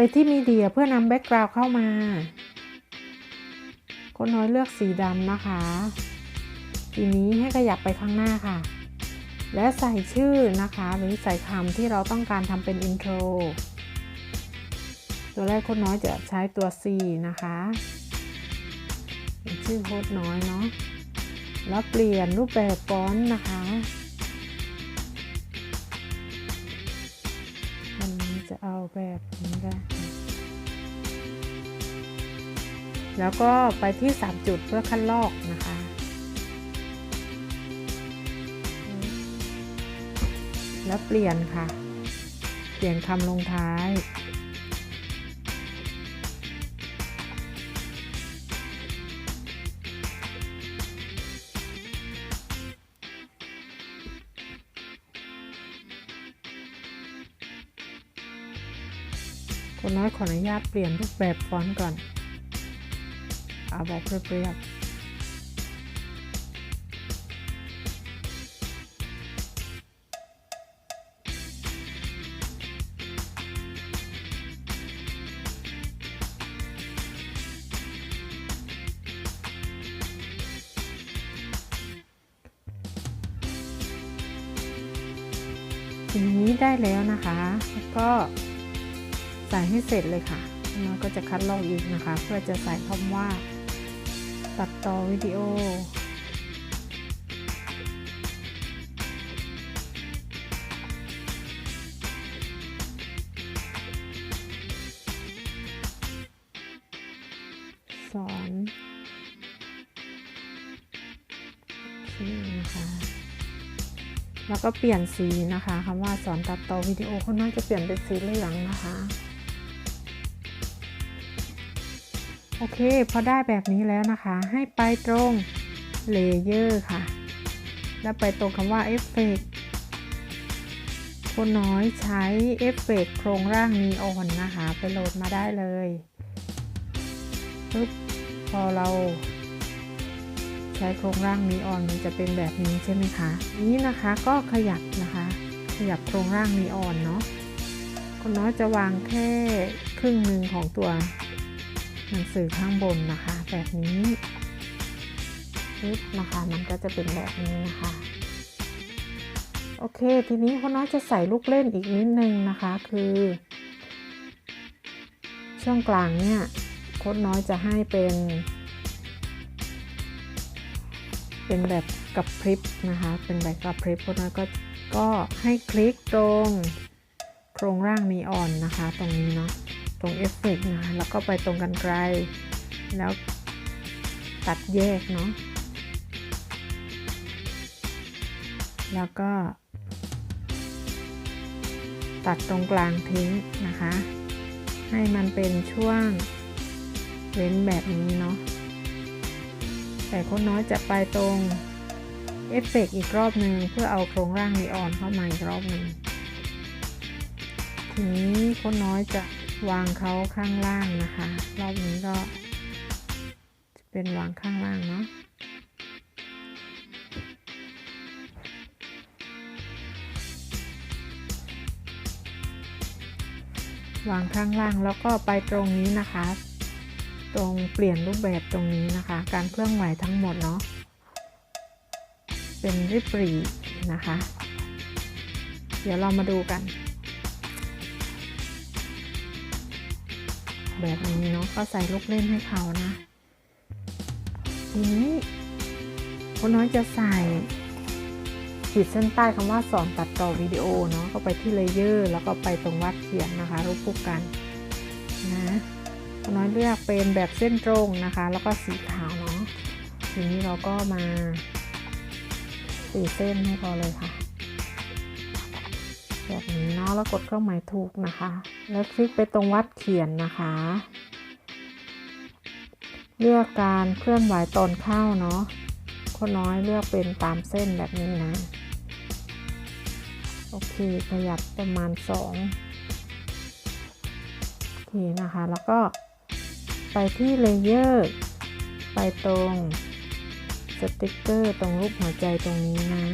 ไปที่มีเดียเพื่อนำแบ็กกราวด์เข้ามาคนน้อยเลือกสีดำนะคะ ทีนี้ให้ขยับไปข้างหน้าค่ะ และใส่ชื่อนะคะ หรือใส่คำที่เราต้องการทำเป็นอินโทร ตัวแรกคนน้อยจะใช้ตัว C นะคะชื่อโคดน้อยเนาะ แล้วเปลี่ยนรูปแบบฟอนต์นะคะ จะเอาแบบนี้ก็ได้แล้วก็ไปที่ 3 จุดเพื่อคัดลอกนะคะ แล้วเปลี่ยนค่ะ เปลี่ยนคำลงท้าย คนน้อยขออนุญาตเปลี่ยนรูปแบบฟอนต์ก่อน เอาแบบเรียบๆทีนี้ได้แล้วนะคะ แล้วก็ ใส่ให้เสร็จเลยค่ะแล้วก็จะคัดลอกอีกนะคะ เพื่อจะใส่คำว่า ตัดต่อวิดีโอ สอนชื่นะคะแล้วก็เปลี่ยนสีนะคะคำว่าสอนตัดต่อวิดีโอคนน่าจะเปลี่ยนเป็นสีเหลืองนะคะ โอเค พอได้แบบนี้แล้วนะคะ ให้ไปตรงเลเยอร์ค่ะ แล้วไปตรงคำว่าเอฟเฟกคนน้อยใช้เอฟเฟกโครงร่างนีออนนะคะ ไปโหลดมาได้เลยปึ๊บพอเรา ใช้โครงร่างนีออนมันจะเป็นแบบนี้ใช่ไหมคะ นี้นะคะก็ขยับนะคะ ขยับโครงร่างนีออนเนาะคนน้อยจะวางแค่ครึ่งหนึ่งของตัว หนังสือข้างบนนะคะ แบบนี้ปึ๊บนะคะ มันก็จะเป็นแบบนี้นะคะ โอเค ทีนี้คนน้อยจะใส่ลูกเล่นอีกนิดนึงนะคะ คือ ช่วงกลางเนี่ยโค้ดน้อยจะให้เป็น เป็นแบบกับพริบนะคะ เป็นแบบกับพริบพวกนั้นก็ก็ให้คลิกตรงโครงร่างนีออนนะคะ ตรงนี้เนาะ ตรงเอฟเฟกนะคะแล้วก็ไปตรงกันไกล แล้วตัดแยกเนาะแล้วก็ ตัดตรงกลางทิ้งนะคะ ให้มันเป็นช่วงเว้นแบบนี้เนาะแต่คนน้อยจะไปตรงเอฟเฟกอีกรอบหนึ่งเพื่อเอาโครงร่างนีออนเข้ามาอีกรอบหนึ่งทีนี้คนน้อยจะ วางเขาข้างล่างนะคะ รอบนี้ก็ จะเป็นวางข้างล่างเนาะวางข้างล่างแล้วก็ไปตรงนี้นะคะ ตรงเปลี่ยนรูปแบบตรงนี้นะคะ การเคลื่อนไหวทั้งหมดเนาะเป็นริบหรีนะคะ เดี๋ยวเรามาดูกัน แบบนี้เนาะก็ใส่ลูกเล่นให้เขานะทีนี้คนน้อยจะใส่ขีดเส้นใต้คำว่าสอนตัดต่อวิดีโอเนาะก็ไปที่เลเยอร์ แล้วก็ไปตรงวัดเขียนนะคะ รูปผู้กันนะคนน้อยเลือกเป็นแบบเส้นตรงนะคะ แล้วก็สีขาวเนาะทีนี้เราก็มาสีเส้นให้พอเลยค่ะ แบบนี้เนาะแล้วกดเครื่องหมายถูกนะคะ แล้วคลิกไปตรงวัดเขียนนะคะ เลือกการเคลื่อนไหวตอนเข้าเนาะคนน้อยเลือกเป็นตามเส้นแบบนี้นะ โอเคขยับประมาณ 2 โอเคนะคะ แล้วก็ไปที่เลเยอร์ไปตรงสติกเกอร์ตรงรูปหัวใจตรงนี้นะ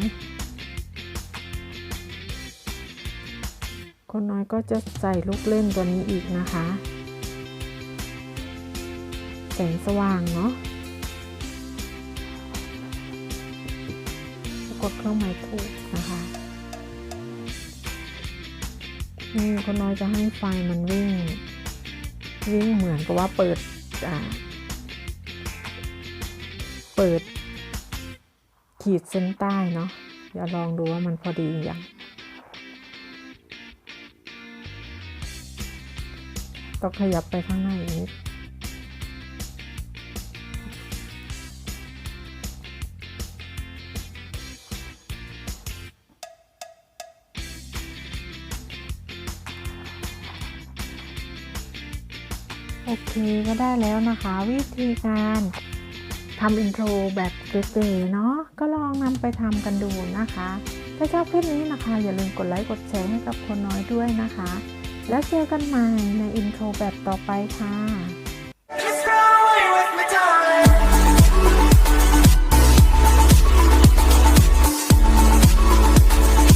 คนน้อยก็จะใส่ลูกเล่นตัวนี้อีกนะคะ แสงสว่างเนาะกดเครื่องหมายถูกนะคะนี่คนน้อยจะให้ไฟมันวิ่ง วิ่งเหมือนกับว่าเปิดอ่าเปิดขีดเส้นใต้เนาะเดี๋ยวลองดูว่ามันพอดีอย่าง ต้องขยับไปข้างหน้าอีกนิดโอเคก็ได้แล้วนะคะ วิธีการทำอินโทรแบบเก๋ๆเนาะก็ลองนำไปทำกันดูนะคะ ถ้าชอบคลิปนี้นะคะ อย่าลืมกดไลค์กดแชร์ให้กับคนน้อยด้วยนะคะ แล้วเจอกันใหม่ในอินโทรแบบต่อไปค่ะ